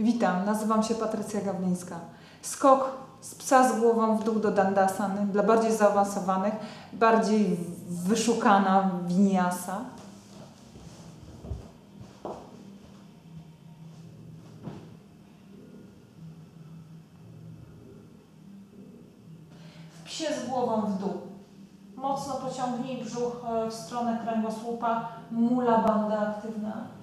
Witam, nazywam się Patrycja Gawlińska. Skok z psa z głową w dół do dandasany dla bardziej zaawansowanych, bardziej wyszukana winiasa. W psie z głową w dół. Mocno pociągnij brzuch e, w stronę kręgosłupa, mula banda aktywna.